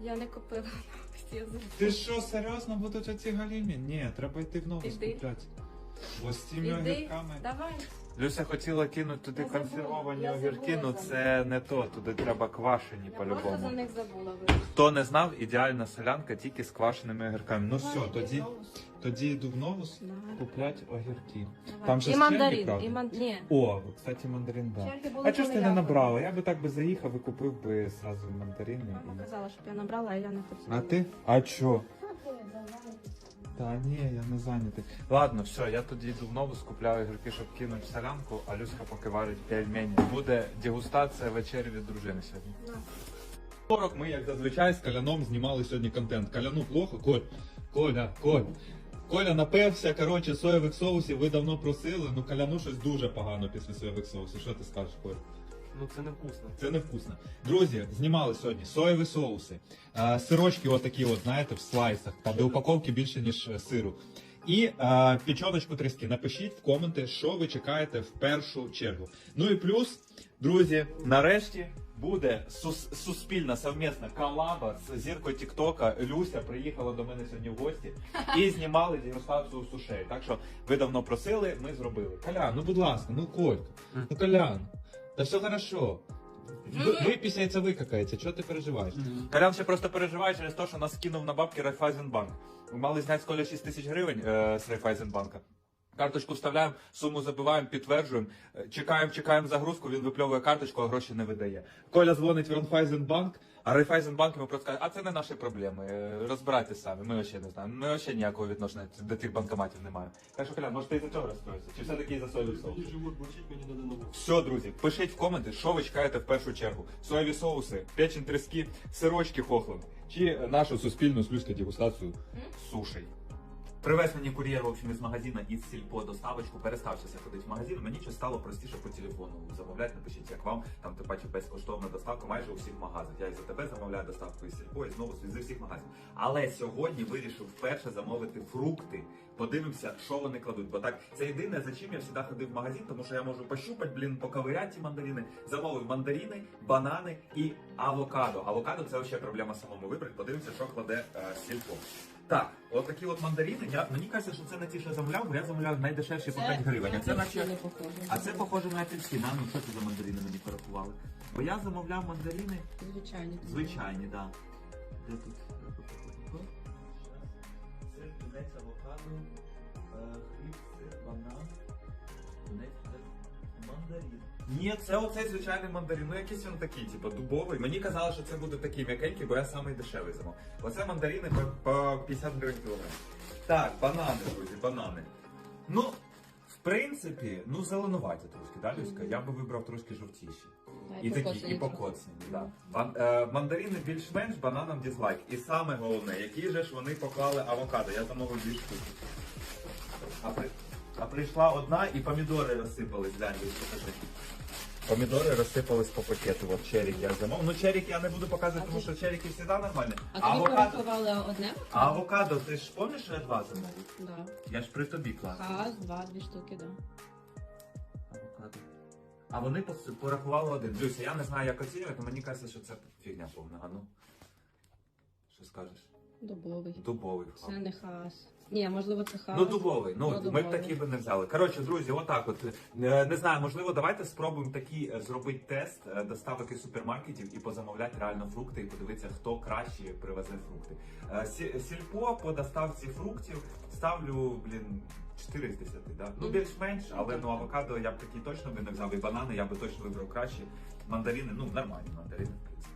Я не купила хотіла забути. Ти що, серйозно будуть оці галімі? Ні, треба йти в нову Іди. Цими Іди, огірками. давай. Люся хотіла кинути туди Я забула, консервовані я огірки, забула ну за це не то, туди треба квашені Я просто за по-любому. них забула. вибач. Хто не знав, ідеальна солянка тільки з квашеними огірками. Ну все, тоді, соус. тоді йду в новус Давай. куплять огірки. Давай. Там же і мандарин, черги, правда? і ман... Ні. О, кстати, мандарин, да. Черги були А чого ж ти не коли я набрала? Я би так би заїхав і купив би зразу мандарини. Мама казала, щоб я набрала, а я не хотіла. А ти? А чо? Та ні, я не зайнятий. Ладно, все, я тоді йду в нову, скупляю огірки, щоб кинути в солянку, а Люська поки варить пельмені. Буде дегустація вечері від дружини сьогодні. На. 40 ми, як зазвичай, з Каляном знімали сьогодні контент. Каляну плохо, Коль, Коля, Коль. Коля напевся, коротше, соєвих соусів, ви давно просили, ну Каляну щось дуже погано після соєвих соусів. Що ти скажеш, Коль? Ну це невкусно. Це невкусно. Друзі, знімали сьогодні соєві соуси, е, сирочки отакі, от, знаєте, в слайсах, та де упаковки більше, ніж е, сиру. І е, печоночку тріски. Напишіть в коменти, що ви чекаєте в першу чергу. Ну і плюс, друзі, нарешті буде сус- суспільна совмісна колаба з зіркою Тіктока. Люся приїхала до мене сьогодні в гості і знімали дегустацію сушей. Так що ви давно просили, ми зробили. Колян, ну будь ласка, ну Колька, ну Колян, та все хорошо. Ви- Випісняється, викакається, чого ти переживаєш? Колян ще просто переживає через те, що нас кинув на бабки Райфайзенбанк. Ми мали зняти з Коля 6 тисяч гривень е, з Райфайзенбанка. Карточку вставляємо, суму забиваємо, підтверджуємо, е, чекаємо, чекаємо загрузку, він випльовує карточку, а гроші не видає. Коля дзвонить в Райфайзенбанк, а Райфайзенбанк йому просто каже, а це не наші проблеми, е, розбирайтеся самі, ми ще не знаємо. Ми ще ніякого відношення до тих банкоматів не маємо. Так що, Колян, може ти із-за цього розстроїшся? Чи все-таки мені треба нову. Все, друзі, пишіть в коменти, що ви чекаєте в першу чергу. Соєві соуси, печень трески, сирочки хохлим чи нашу суспільну слюзьку дегустацію сушей. Привез мені кур'єр в общем, із магазину із сільпо доставочку, перестав часи ходити в магазин. Мені щось стало простіше по телефону замовляти. Напишіть, як вам там тим паче безкоштовна доставка майже у всіх магазинах. Я і за тебе замовляю доставку із сільпо, і знову зі всіх магазинів. Але сьогодні вирішив вперше замовити фрукти. Подивимося, що вони кладуть. Бо так це єдине, за чим я завжди ходив в магазин, тому що я можу пощупати, блін, поковиряти ті мандарини. Замовив мандарини, банани і авокадо. Авокадо це ще проблема самому вибрати. Подивимося, що кладе е, сільпо. Так, от такі от мандарини. Я мені кажеться, що це не ті, що я замовляв, бо я замовляв найдешевші по 5 гривень. А це наче. А це похоже на апельсин. А ну що це за мандарини мені порахували? Бо я замовляв мандарини Звичайно. звичайні, так. Де тут? Це тунець, авокадо, е, хліб, сир, банан, тунець, мандарин. Ні, це оцей звичайний мандарин. Ну якийсь він такий, типу, дубовий. Мені казали, що це буде такий м'якенький, бо я самий дешевий замов. Оце мандарини по, по 50 гривень кілограм. Так, банани, друзі, банани. Ну, в принципі, ну зеленуваті трошки, да, Люська? Я би вибрав трошки жовтіші. І такі, і покоцані, да. Бан, е, мандарини більш-менш, бананам дізлайк. І саме головне, які же ж вони поклали авокадо. Я замовив дві штуки. А, при, а прийшла одна і помідори розсипались, глянь, покажи. Помідори розсипались по пакету, от черік я замовив. Ну черік я не буду показувати, А тому ти- що черіки завжди нормальні. А тобі авокадо, порахували одне? а авокадо, ти ж пам'ятаєш, що я два замовив? Да. Я ж при тобі клас. Хас, два, дві штуки, да. Авокадо. А вони пос- порахували один. Люся, я не знаю, як оцінювати, але мені кажеться, що це фігня повна. А ну. Що скажеш? Дубовий. Дубовий. Це не хас. Ні, можливо, це хас. Ну, дубовий. Ну, Ну, ми б такі би не взяли. Коротше, друзі, отак от. Е, Не знаю, можливо, давайте спробуємо такий е, зробити тест е, доставок із супермаркетів і позамовляти реально фрукти і подивитися, хто краще привезе фрукти. Сі- Сільпо по доставці фруктів ставлю, блін. 4 з 10, да? Ну, більш-менш, але ну авокадо я б такі точно би не взяв, і банани я би точно вибрав краще. Мандарини, ну нормальні мандарини, в принципі.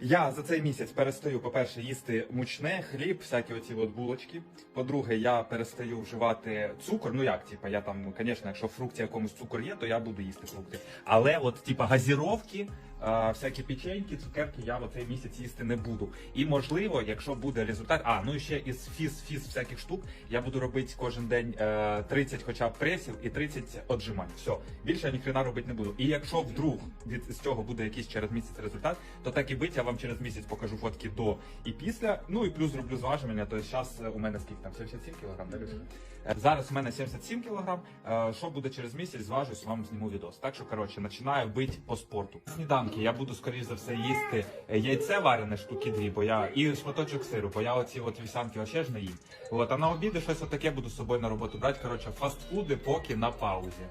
Я за цей місяць перестаю, по-перше, їсти мучне, хліб, всякі оці от булочки. По-друге, я перестаю вживати цукор. Ну як, типа, я там, звісно, якщо в фрукті якомусь цукор є, то я буду їсти фрукти. Але от, типа, газіровки, а, всякі печеньки, цукерки я в цей місяць їсти не буду. І можливо, якщо буде результат, а ну і ще із фіз, фіз всяких штук, я буду робити кожен день е, 30 хоча б пресів і 30 отжимань. Все, більше я ніхрена робити не буду. І якщо вдруг від з цього буде якийсь через місяць результат, то так і бить, я вам через місяць покажу фотки до і після. Ну і плюс зроблю зважування. То зараз у мене скільки там 77 кілограм, да, Люся? Е, Зараз у мене 77 кілограм. Е, Що буде через місяць, зважусь, вам зніму відос. Так що коротше, починаю бити по спорту. Сніданки я буду скоріш за все їсти е, яйце варене штуки дві, бо я і шматочок сиру, бо я оці от вівсянки вообще ж не їм. От а на обіди щось отаке буду з собою на роботу брати. Коротше, фастфуди поки на паузі.